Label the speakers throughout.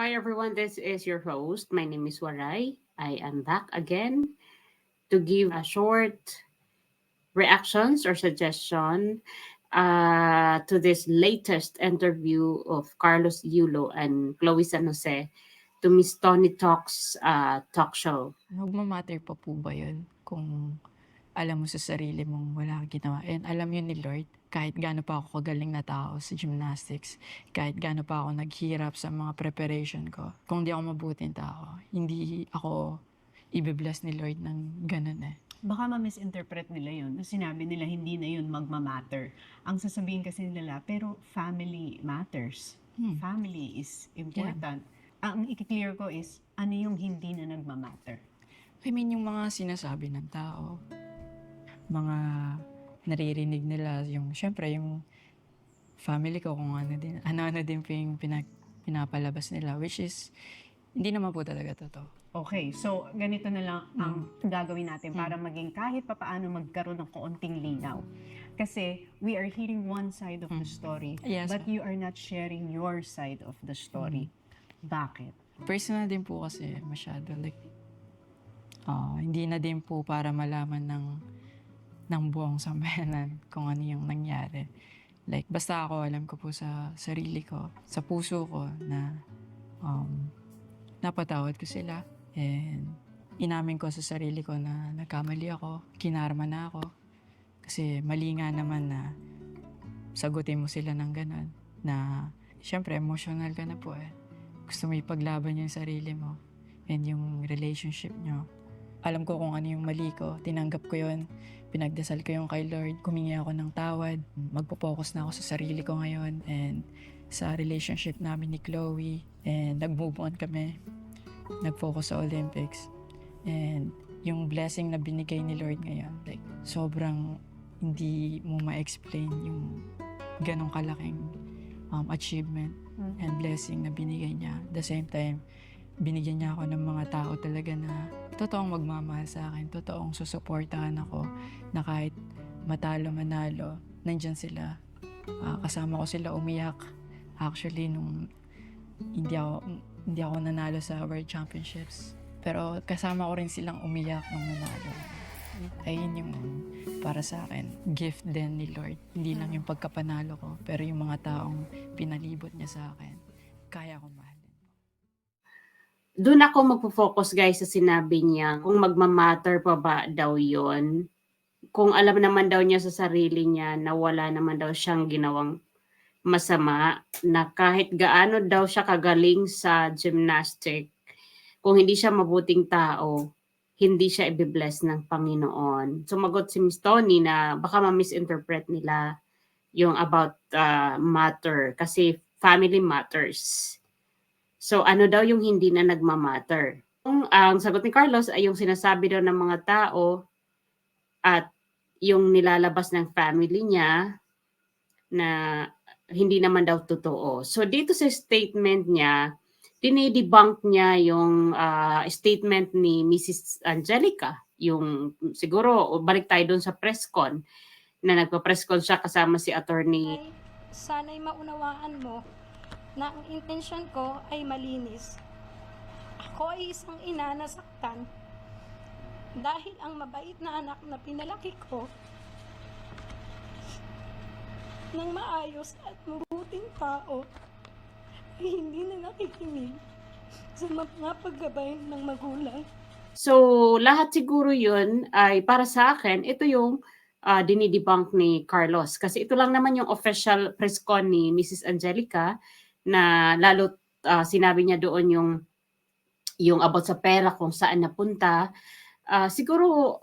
Speaker 1: Hi everyone, this is your host. My name is Waray. I am back again to give a short reactions or suggestion uh, to this latest interview of Carlos Yulo and Chloe San Jose to Miss Tony Talks uh, talk show.
Speaker 2: Magma-matter pa po ba yun kung alam mo sa sarili mong wala kang ginawa? And alam yun ni Lord, kahit gaano pa ako kagaling na tao sa gymnastics, kahit gaano pa ako naghirap sa mga preparation ko, kung di ako mabuting tao, hindi ako ibe-bless ni Lord ng ganun eh.
Speaker 3: baka ma-misinterpret nila yun. Sinabi nila hindi na yun magma-matter. Ang sasabihin kasi nila, pero family matters.
Speaker 2: Hmm.
Speaker 3: Family is important. Ang i-clear ko is, ano yung hindi na nagma-matter?
Speaker 2: I mean, yung mga sinasabi ng tao, mga naririnig nila, yung, syempre, yung family ko, kung ano din, ano-ano din po yung pinag, pinapalabas nila, which is, hindi naman po talaga totoo.
Speaker 3: Okay, so ganito na lang ang gagawin natin para maging kahit papaano magkaroon ng kaunting linaw. Kasi we are hearing one side of the story,
Speaker 2: Yes,
Speaker 3: but you are not sharing your side of the story. Bakit?
Speaker 2: Personal din po kasi masyado, like, ah, hindi na din po para malaman ng, ng buong sambayanan kung ano yung nangyari. Like, basta ako, alam ko po sa sarili ko, sa puso ko na um, napatawad ko sila. And inamin ko sa sarili ko na nagkamali ako, kinarma na ako. Kasi mali nga naman na sagutin mo sila ng ganun. Na, syempre, emotional ka na po eh. Gusto mo ipaglaban yung sarili mo and yung relationship nyo. Alam ko kung ano yung mali ko. Tinanggap ko yun. Pinagdasal ko yung kay Lord. Kumingi ako ng tawad. Magpo-focus na ako sa sarili ko ngayon and sa relationship namin ni Chloe. And nag-move on kami. Nag-focus sa Olympics. And yung blessing na binigay ni Lord ngayon, like, sobrang hindi mo ma-explain yung ganong kalaking um, achievement and blessing na binigay niya. At the same time, binigyan niya ako ng mga tao talaga na totoong magmamahal sa akin, totoong susuportahan ako na kahit matalo manalo, nandyan sila. Ah, kasama ko sila umiyak. Actually, nung hindi ako, hindi ako nanalo sa World Championships. Pero kasama ko rin silang umiyak nung nanalo. Ayun yung para sa akin, gift din ni Lord. Hindi lang yung pagkapanalo ko, pero yung mga taong pinalibot niya sa akin, kaya ko.
Speaker 1: Doon ako magpo-focus guys sa sinabi niya kung magmamatter pa ba daw yon kung alam naman daw niya sa sarili niya na wala naman daw siyang ginawang masama na kahit gaano daw siya kagaling sa gymnastic kung hindi siya mabuting tao hindi siya i-bless ng Panginoon. Sumagot si Miss Tony na baka ma-misinterpret nila yung about uh, matter kasi family matters. So ano daw yung hindi na nagmamatter? Ang, ang sagot ni Carlos ay yung sinasabi daw ng mga tao at yung nilalabas ng family niya na hindi naman daw totoo. So dito sa statement niya, dinidebunk niya yung ah, statement ni Mrs. Angelica, yung siguro balik tayo doon sa press con na nagpa-press con siya kasama si attorney
Speaker 4: ay sana'y maunawaan mo na ang intensyon ko ay malinis. Ako ay isang ina na saktan dahil ang mabait na anak na pinalaki ko ng maayos at mabuting tao ay hindi na nakikinig sa mga paggabay ng magulang.
Speaker 1: So, lahat siguro yun ay para sa akin, ito yung uh, dinidebunk ni Carlos. Kasi ito lang naman yung official press con ni Mrs. Angelica na lalo uh, sinabi niya doon yung yung about sa pera kung saan napunta. Ah, siguro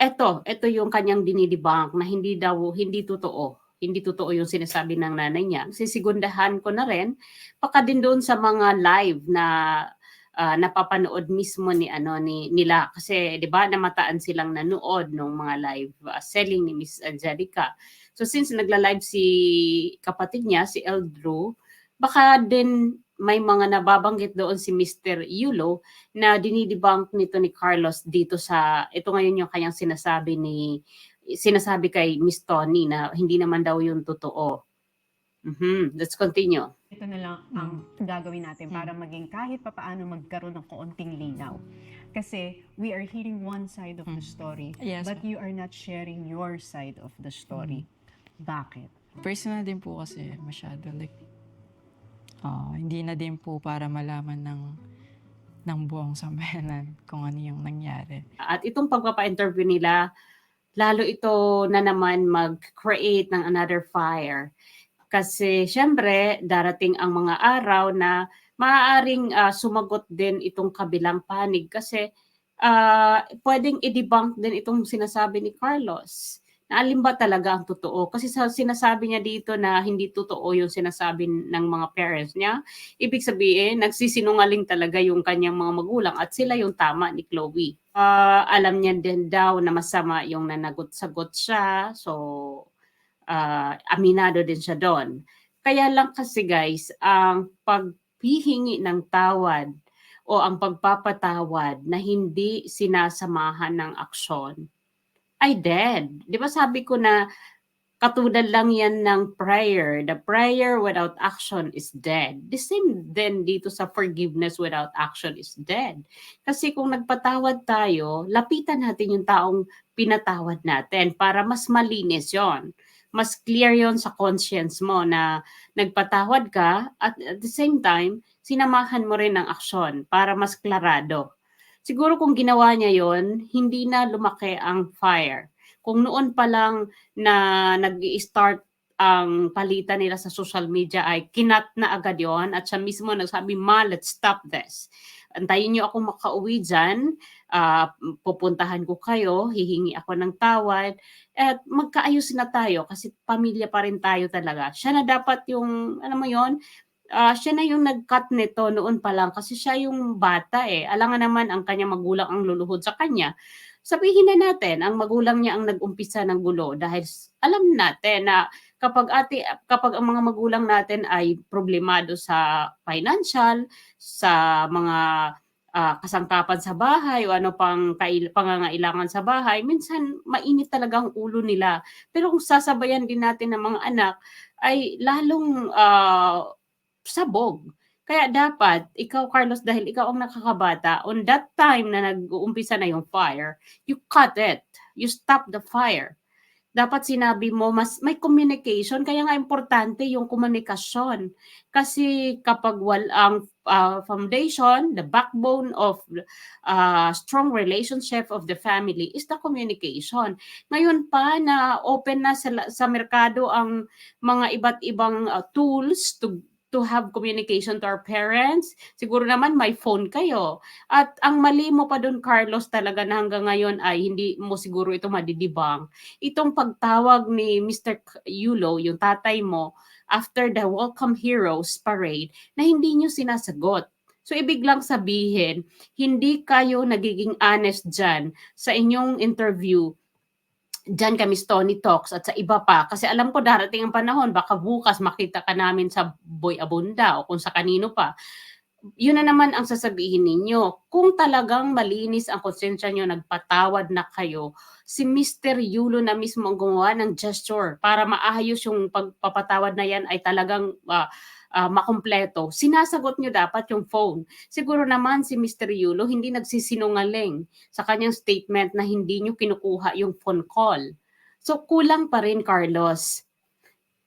Speaker 1: eto, eto yung kanyang dinidebunk na hindi daw hindi totoo. Hindi totoo yung sinasabi ng nanay niya. Sisigundahan ko na rin baka din doon sa mga live na ah, napapanood mismo ni ano ni nila kasi 'di ba namataan silang nanood ng mga live ah, selling ni Miss Angelica. So since nagla-live si kapatid niya si Eldrew, baka din may mga nababanggit doon si Mr. Yulo na dinidebunk nito ni Carlos dito sa ito ngayon yung kanyang sinasabi ni sinasabi kay Miss Tony na hindi naman daw yung totoo. Mhm, let's continue.
Speaker 3: ito na lang ang gagawin natin para maging kahit papaano magkaroon ng kaunting linaw. Kasi we are hearing one side of the story,
Speaker 2: Yes,
Speaker 3: but you are not sharing your side of the story. Bakit?
Speaker 2: Personal din po kasi masyado like ah, hindi na din po para malaman ng ng buong sambayanan kung ano yung nangyari.
Speaker 1: At itong pagpapa-interview nila, lalo ito na naman mag-create ng another fire. Kasi syempre, darating ang mga araw na maaaring ah, sumagot din itong kabilang panig kasi ah, pwedeng i-debunk din itong sinasabi ni Carlos. Na ba talaga ang totoo? Kasi sa sinasabi niya dito na hindi totoo yung sinasabi ng mga parents niya, ibig sabihin, nagsisinungaling talaga yung kanyang mga magulang at sila yung tama ni Chloe. Ah, alam niya din daw na masama yung nanagot-sagot siya. So, ah, aminado din siya doon. Kaya lang kasi guys, ang paghihingi ng tawad o ang pagpapatawad na hindi sinasamahan ng aksyon ay dead. Di ba sabi ko na katulad lang yan ng prayer. The prayer without action is dead. The same then dito sa forgiveness without action is dead. Kasi kung nagpatawad tayo, lapitan natin yung taong pinatawad natin para mas malinis yon mas clear yon sa conscience mo na nagpatawad ka at at the same time, sinamahan mo rin ng aksyon para mas klarado. Siguro kung ginawa niya yon hindi na lumaki ang fire. Kung noon pa lang na nag start ang palitan nila sa social media ay kinat na agad yon at siya mismo nagsabi, ma, let's stop this. Antayin niyo ako makauwi dyan, ah, pupuntahan ko kayo, hihingi ako ng tawad, at magkaayos na tayo kasi pamilya pa rin tayo talaga. Siya na dapat yung, alam mo yon ah, siya na yung nag-cut nito noon pa lang kasi siya yung bata eh. Alangan naman ang kanya magulang ang luluhod sa kanya. Sabihin na natin, ang magulang niya ang nag-umpisa ng gulo dahil alam natin na kapag ate kapag ang mga magulang natin ay problemado sa financial, sa mga ah, kasangkapan sa bahay o ano pang kail- pangangailangan sa bahay, minsan mainit talaga ang ulo nila. Pero kung sasabayan din natin ng mga anak, ay lalong ah, sabog. Kaya dapat, ikaw Carlos, dahil ikaw ang nakakabata, on that time na nag-uumpisa na yung fire, you cut it. You stop the fire. Dapat sinabi mo, mas may communication. Kaya nga importante yung komunikasyon. Kasi kapag walang ah, foundation, the backbone of ah, strong relationship of the family is the communication. Ngayon pa na open na sa, sa merkado ang mga iba't ibang ah, tools to to have communication to our parents. Siguro naman may phone kayo. At ang mali mo pa doon, Carlos, talaga na hanggang ngayon ay hindi mo siguro ito madidibang. Itong pagtawag ni Mr. Yulo, yung tatay mo, after the Welcome Heroes Parade, na hindi nyo sinasagot. So, ibig lang sabihin, hindi kayo nagiging honest dyan sa inyong interview Diyan kami sa Tony Talks at sa iba pa. Kasi alam ko darating ang panahon, baka bukas makita ka namin sa Boy Abunda o kung sa kanino pa. Yun na naman ang sasabihin ninyo. Kung talagang malinis ang konsensya nyo, nagpatawad na kayo, si Mr. Yulo na mismo ang gumawa ng gesture para maayos yung pagpapatawad na yan ay talagang ah, ah, makumpleto. Sinasagot nyo dapat yung phone. Siguro naman si Mr. Yulo hindi nagsisinungaling sa kanyang statement na hindi nyo kinukuha yung phone call. So kulang pa rin Carlos.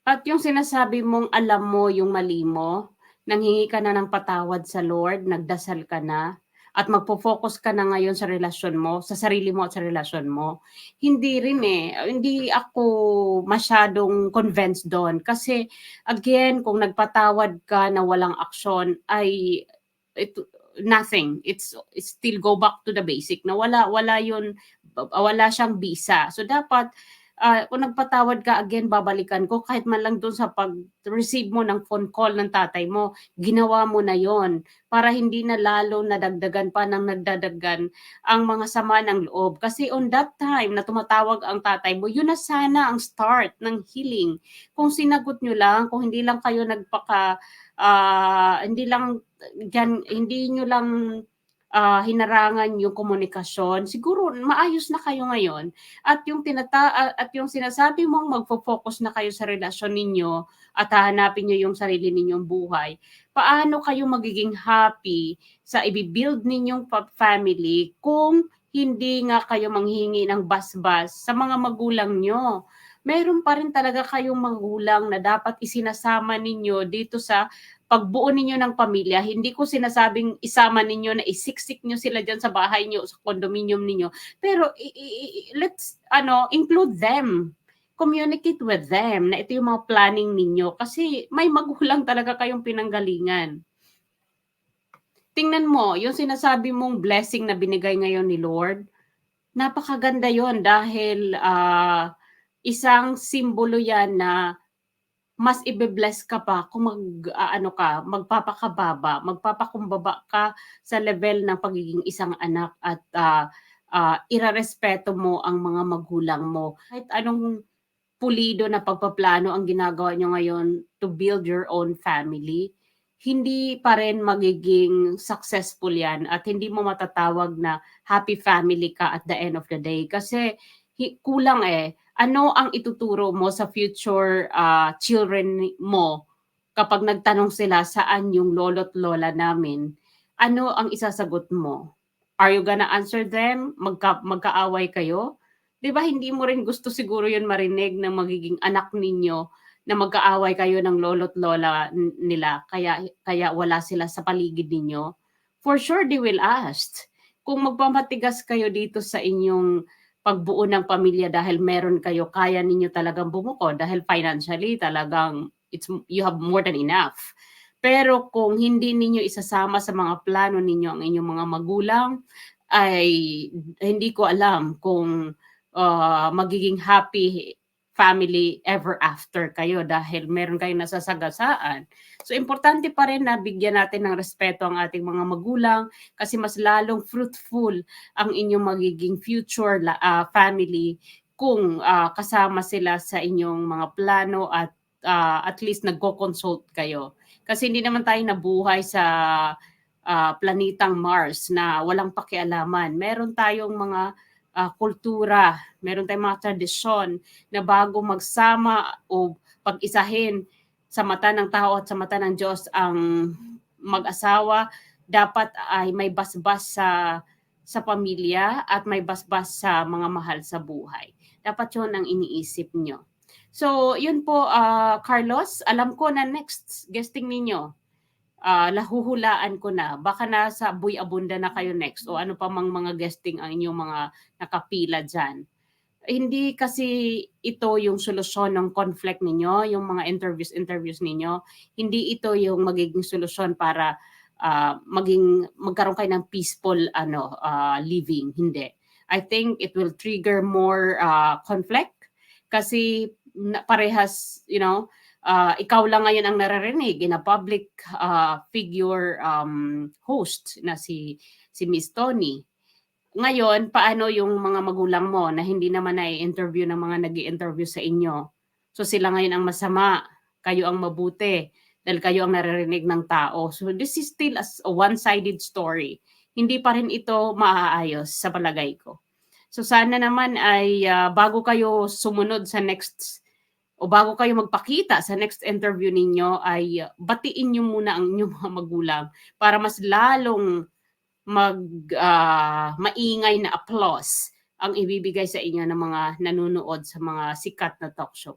Speaker 1: At yung sinasabi mong alam mo yung mali mo, nanghingi ka na ng patawad sa Lord, nagdasal ka na, at magpo-focus ka na ngayon sa relasyon mo, sa sarili mo at sa relasyon mo. Hindi rin eh. Hindi ako masyadong convinced doon. Kasi again, kung nagpatawad ka na walang aksyon, ay ito, nothing. It's, it's still go back to the basic na wala, wala yun, wala siyang bisa. So dapat, ah, kung nagpatawad ka again, babalikan ko kahit man lang doon sa pag-receive mo ng phone call ng tatay mo, ginawa mo na yon para hindi na lalo nadagdagan pa ng nagdadaggan ang mga sama ng loob. Kasi on that time na tumatawag ang tatay mo, yun na sana ang start ng healing. Kung sinagot nyo lang, kung hindi lang kayo nagpaka, ah, hindi lang, yan, hindi nyo lang ah, hinarangan yung komunikasyon, siguro maayos na kayo ngayon. At yung tinata ah, at yung sinasabi mong magfo-focus na kayo sa relasyon ninyo at hahanapin niyo yung sarili ninyong buhay. Paano kayo magiging happy sa ibibuild ninyong family kung hindi nga kayo manghingi ng basbas sa mga magulang nyo? Meron pa rin talaga kayong magulang na dapat isinasama ninyo dito sa pagbuo ninyo ng pamilya, hindi ko sinasabing isama ninyo na isiksik nyo sila dyan sa bahay nyo, sa condominium ninyo. Pero i- i- let's ano include them. Communicate with them na ito yung mga planning ninyo kasi may magulang talaga kayong pinanggalingan. Tingnan mo, yung sinasabi mong blessing na binigay ngayon ni Lord, napakaganda yon dahil ah, isang simbolo yan na mas ibe-bless ka pa kung mag ah, ano ka, magpapakababa, magpapakumbaba ka sa level ng pagiging isang anak at ah, ah, irarespeto mo ang mga magulang mo. Kahit anong pulido na pagpaplano ang ginagawa nyo ngayon to build your own family, hindi pa rin magiging successful yan at hindi mo matatawag na happy family ka at the end of the day. Kasi kulang eh ano ang ituturo mo sa future ah, children mo kapag nagtanong sila saan yung lolo't lola namin? Ano ang isasagot mo? Are you gonna answer them? Magka, magkaaway kayo? 'Di ba hindi mo rin gusto siguro yun marinig ng magiging anak ninyo na magkaaway kayo ng lolo't lola nila kaya kaya wala sila sa paligid ninyo? For sure they will ask. Kung magpamatigas kayo dito sa inyong pagbuo ng pamilya dahil meron kayo, kaya ninyo talagang bumuko dahil financially talagang it's you have more than enough. Pero kung hindi ninyo isasama sa mga plano ninyo ang inyong mga magulang, ay hindi ko alam kung ah, magiging happy family ever after kayo dahil meron kayong nasasagasaan. So importante pa rin na bigyan natin ng respeto ang ating mga magulang kasi mas lalong fruitful ang inyong magiging future ah, family kung ah, kasama sila sa inyong mga plano at ah, at least nagko-consult kayo. Kasi hindi naman tayo nabuhay sa ah, planetang Mars na walang pakialaman. Meron tayong mga ah, kultura, meron tayong mga tradisyon na bago magsama o pag-isahin sa mata ng tao at sa mata ng Diyos ang mag-asawa, dapat ay may basbas sa sa pamilya at may basbas sa mga mahal sa buhay. Dapat yun ang iniisip nyo. So, yun po, ah, Carlos. Alam ko na next guesting ninyo, ah, lahuhulaan ko na. Baka nasa Buy Abunda na kayo next o ano pa mang mga guesting ang inyong mga nakapila dyan. Hindi kasi ito yung solusyon ng conflict ninyo, yung mga interviews interviews ninyo. Hindi ito yung magiging solusyon para ah, maging magkaroon kayo ng peaceful ano ah, living. Hindi. I think it will trigger more ah, conflict kasi parehas, you know, ah, ikaw lang ngayon ang naririnig in a public ah, figure um, host na si si Miss Tony. Ngayon, paano yung mga magulang mo na hindi naman na-interview ng mga nag interview sa inyo? So sila ngayon ang masama, kayo ang mabuti dahil kayo ang naririnig ng tao. So this is still a one-sided story. Hindi pa rin ito maaayos sa palagay ko. So sana naman ay ah, bago kayo sumunod sa next o bago kayo magpakita sa next interview ninyo ay batiin niyo muna ang inyong mga magulang para mas lalong mag ah, maingay na applause ang ibibigay sa inyo ng mga nanonood sa mga sikat na talk show.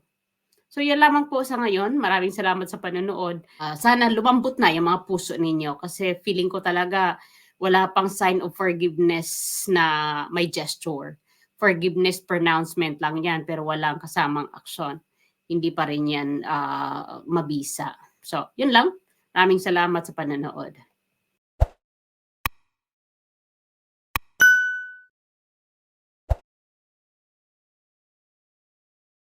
Speaker 1: So yan lamang po sa ngayon. Maraming salamat sa panonood. Ah, sana lumambot na yung mga puso ninyo kasi feeling ko talaga wala pang sign of forgiveness na may gesture. Forgiveness pronouncement lang yan pero walang kasamang aksyon. Hindi pa rin yan ah, mabisa. So, yun lang. Maraming salamat sa panonood.